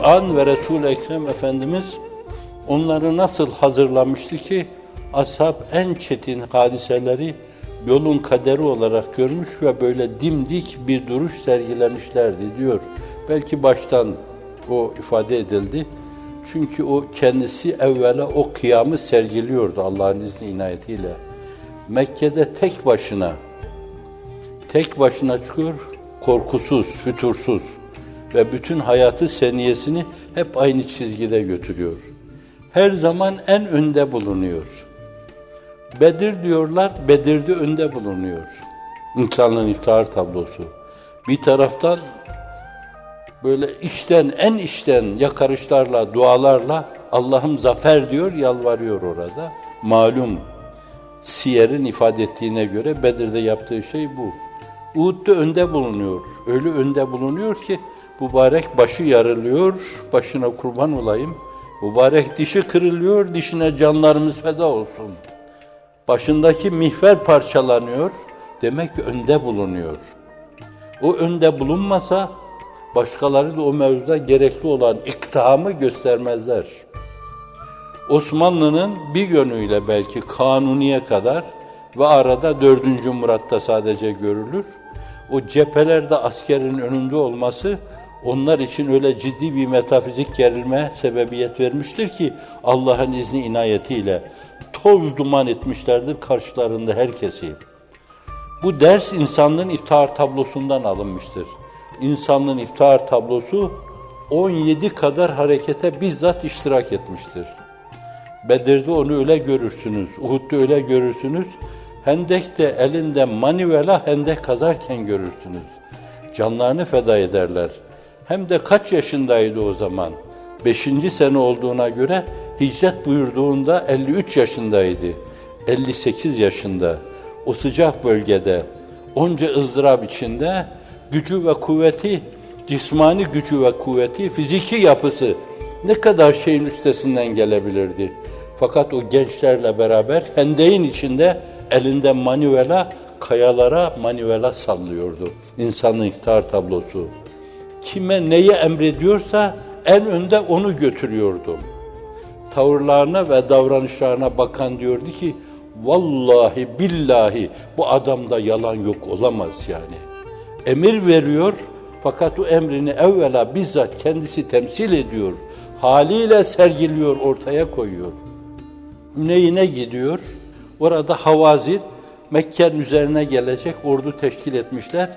Kur'an ve Resul-i Ekrem Efendimiz onları nasıl hazırlamıştı ki ashab en çetin hadiseleri yolun kaderi olarak görmüş ve böyle dimdik bir duruş sergilemişlerdi diyor. Belki baştan o ifade edildi. Çünkü o kendisi evvela o kıyamı sergiliyordu Allah'ın izni inayetiyle. Mekke'de tek başına tek başına çıkıyor, korkusuz, fütursuz ve bütün hayatı seniyesini hep aynı çizgide götürüyor. Her zaman en önde bulunuyor. Bedir diyorlar, Bedir'de önde bulunuyor. İnsanlığın iftihar tablosu. Bir taraftan böyle içten, en içten yakarışlarla, dualarla Allah'ım zafer diyor, yalvarıyor orada. Malum Siyer'in ifade ettiğine göre Bedir'de yaptığı şey bu. Uhud'da önde bulunuyor. Öyle önde bulunuyor ki mübarek başı yarılıyor, başına kurban olayım. Mübarek dişi kırılıyor, dişine canlarımız feda olsun. Başındaki mihver parçalanıyor, demek ki önde bulunuyor. O önde bulunmasa başkaları da o mevzuda gerekli olan iktihamı göstermezler. Osmanlı'nın bir yönüyle belki kanuniye kadar ve arada 4. Murat'ta sadece görülür. O cephelerde askerin önünde olması onlar için öyle ciddi bir metafizik gerilme sebebiyet vermiştir ki Allah'ın izni inayetiyle toz duman etmişlerdir karşılarında herkesi. Bu ders insanlığın iftihar tablosundan alınmıştır. İnsanlığın iftihar tablosu 17 kadar harekete bizzat iştirak etmiştir. Bedir'de onu öyle görürsünüz, Uhud'da öyle görürsünüz. Hendek'te elinde manivela hendek kazarken görürsünüz. Canlarını feda ederler. Hem de kaç yaşındaydı o zaman? Beşinci sene olduğuna göre hicret buyurduğunda 53 yaşındaydı. 58 yaşında. O sıcak bölgede onca ızdırap içinde gücü ve kuvveti, cismani gücü ve kuvveti, fiziki yapısı ne kadar şeyin üstesinden gelebilirdi. Fakat o gençlerle beraber hendeğin içinde elinde manivela, kayalara manivela sallıyordu. İnsanın iftihar tablosu. Kime neyi emrediyorsa en önde onu götürüyordu. Tavırlarına ve davranışlarına bakan diyordu ki, vallahi billahi bu adamda yalan yok olamaz yani. Emir veriyor fakat o emrini evvela bizzat kendisi temsil ediyor. Haliyle sergiliyor, ortaya koyuyor. Neyine gidiyor? Orada Havazin Mekke'nin üzerine gelecek ordu teşkil etmişler.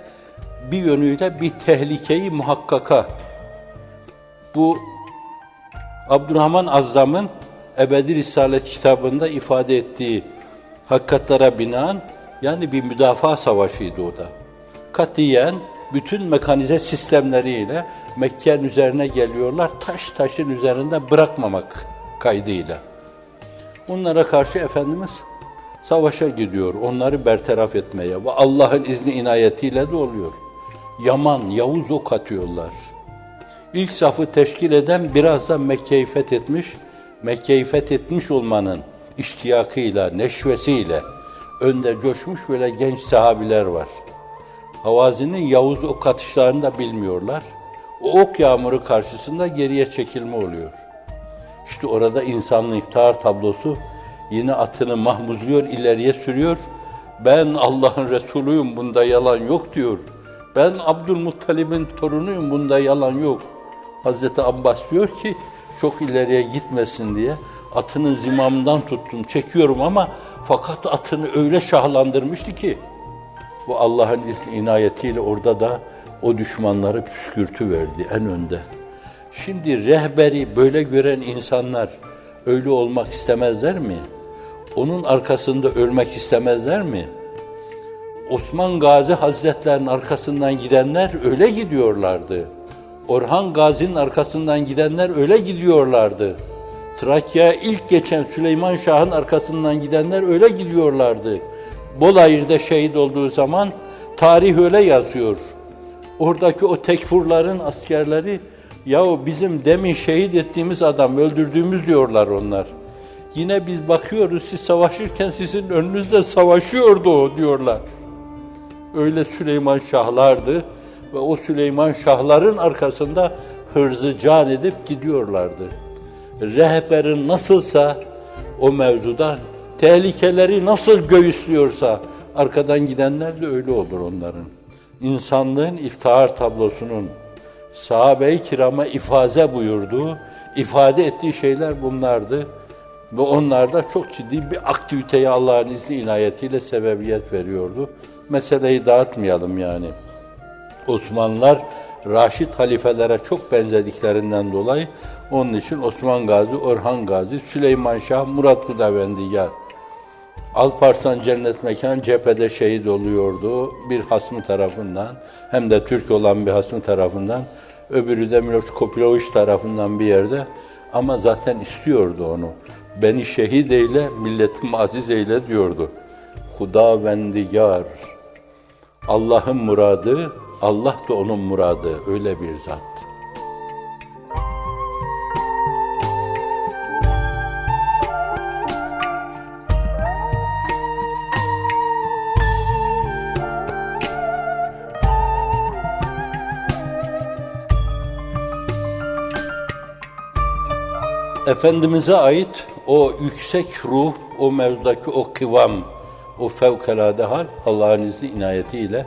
Bir yönüyle bir tehlikeyi muhakkaka. Bu Abdurrahman Azzam'ın Ebedi Risalet kitabında ifade ettiği hakikatlara binaen yani bir müdafaa savaşıydı o da. Katiyen bütün mekanize sistemleriyle Mekke'nin üzerine geliyorlar. Taş taşın üzerinde bırakmamak kaydıyla. Onlara karşı Efendimiz savaşa gidiyor. Onları bertaraf etmeye ve Allah'ın izni inayetiyle de oluyor. Yaman, Yavuz ok atıyorlar. İlk safı teşkil eden biraz da Mekke'yi fethetmiş, Mekke'yi fethetmiş olmanın iştiyakıyla, neşvesiyle önde coşmuş böyle genç sahabiler var. Havazinin Yavuz ok atışlarını da bilmiyorlar. O ok yağmuru karşısında geriye çekilme oluyor. İşte orada insanın iftihar tablosu yine atını mahmuzluyor, ileriye sürüyor. Ben Allah'ın Resulüyüm, bunda yalan yok diyor. Ben Abdülmuttalib'in torunuyum, bunda yalan yok. Hazreti Abbas diyor ki, çok ileriye gitmesin diye atının zimamından tuttum, çekiyorum ama fakat atını öyle şahlandırmıştı ki, bu Allah'ın izni inayetiyle orada da o düşmanları püskürtü verdi en önde. Şimdi rehberi böyle gören insanlar öyle olmak istemezler mi? Onun arkasında ölmek istemezler mi? Osman Gazi Hazretlerinin arkasından gidenler öyle gidiyorlardı. Orhan Gazi'nin arkasından gidenler öyle gidiyorlardı. Trakya'ya ilk geçen Süleyman Şah'ın arkasından gidenler öyle gidiyorlardı. Bolayır'da şehit olduğu zaman tarih öyle yazıyor. Oradaki o tekfurların askerleri yahu bizim demin şehit ettiğimiz adam öldürdüğümüz diyorlar onlar. Yine biz bakıyoruz siz savaşırken sizin önünüzde savaşıyordu o diyorlar. Öyle Süleyman Şahlardı ve o Süleyman Şahların arkasında hırzı can edip gidiyorlardı. Rehberin nasılsa o mevzuda tehlikeleri nasıl göğüslüyorsa arkadan gidenler de öyle olur onların. İnsanlığın iftihar tablosunun sahabe-i kirama ifaze buyurduğu, ifade ettiği şeyler bunlardı. Ve onlar da çok ciddi bir aktiviteye Allah'ın izni inayetiyle sebebiyet veriyordu. Meseleyi dağıtmayalım yani. Osmanlılar Raşid halifelere çok benzediklerinden dolayı onun için Osman Gazi, Orhan Gazi, Süleyman Şah, Murat Kudavendigar. Alparslan Cennet Mekan cephede şehit oluyordu bir hasmı tarafından hem de Türk olan bir hasmı tarafından öbürü de Miloš Kopilović tarafından bir yerde ama zaten istiyordu onu. Beni şehit eyle, milletimi aziz eyle diyordu. Hudavendigar. Allah'ın muradı, Allah da onun muradı. Öyle bir zat. Efendimiz'e ait o yüksek ruh, o mevzudaki o kıvam, o fevkalade hal Allah'ın izni inayetiyle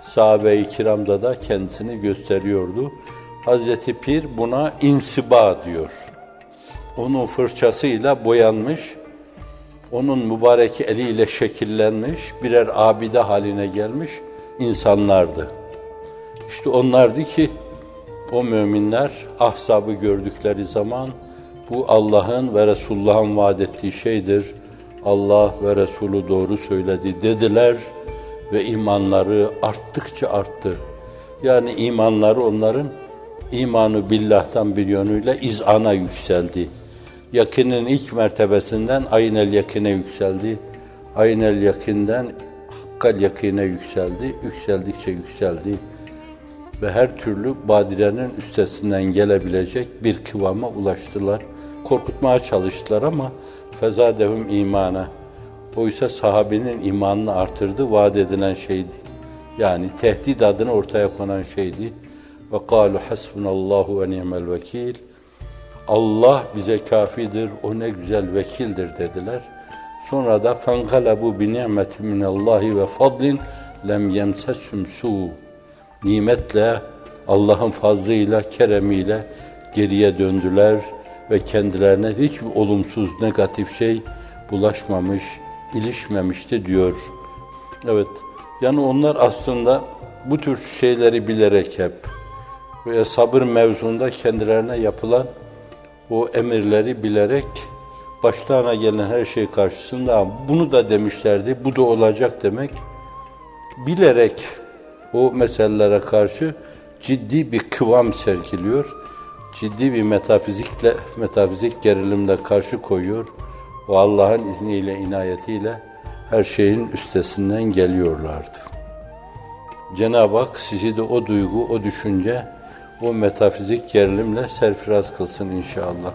sahabe-i kiramda da kendisini gösteriyordu. Hazreti Pir buna insiba diyor. Onun fırçasıyla boyanmış, onun mübarek eliyle şekillenmiş, birer abide haline gelmiş insanlardı. İşte onlardı ki o müminler ahzabı gördükleri zaman bu Allah'ın ve Resulullah'ın vaat ettiği şeydir. Allah ve Resulü doğru söyledi dediler ve imanları arttıkça arttı. Yani imanları onların imanı billah'tan bir yönüyle izana yükseldi. Yakinin ilk mertebesinden aynel yakine yükseldi. Aynel yakinden hakkal yakine yükseldi. Yükseldikçe yükseldi ve her türlü badirenin üstesinden gelebilecek bir kıvama ulaştılar. Korkutmaya çalıştılar ama fezadehum imana. Oysa sahabenin imanını artırdı, vaat edilen şeydi. Yani tehdit adına ortaya konan şeydi. Ve kalu hasbunallahu ve ni'mel vekil. Allah bize kafidir, o ne güzel vekildir dediler. Sonra da fengalebu bi ni'meti minallahi ve fadlin lem yemseshum su nimetle, Allah'ın fazlıyla, keremiyle geriye döndüler ve kendilerine hiçbir olumsuz, negatif şey bulaşmamış, ilişmemişti diyor. Evet, yani onlar aslında bu tür şeyleri bilerek hep ve sabır mevzunda kendilerine yapılan o emirleri bilerek başlarına gelen her şey karşısında bunu da demişlerdi, bu da olacak demek bilerek o meselelere karşı ciddi bir kıvam sergiliyor. Ciddi bir metafizikle, metafizik gerilimle karşı koyuyor. O Allah'ın izniyle, inayetiyle her şeyin üstesinden geliyorlardı. Cenab-ı Hak sizi de o duygu, o düşünce, o metafizik gerilimle serfiraz kılsın inşallah.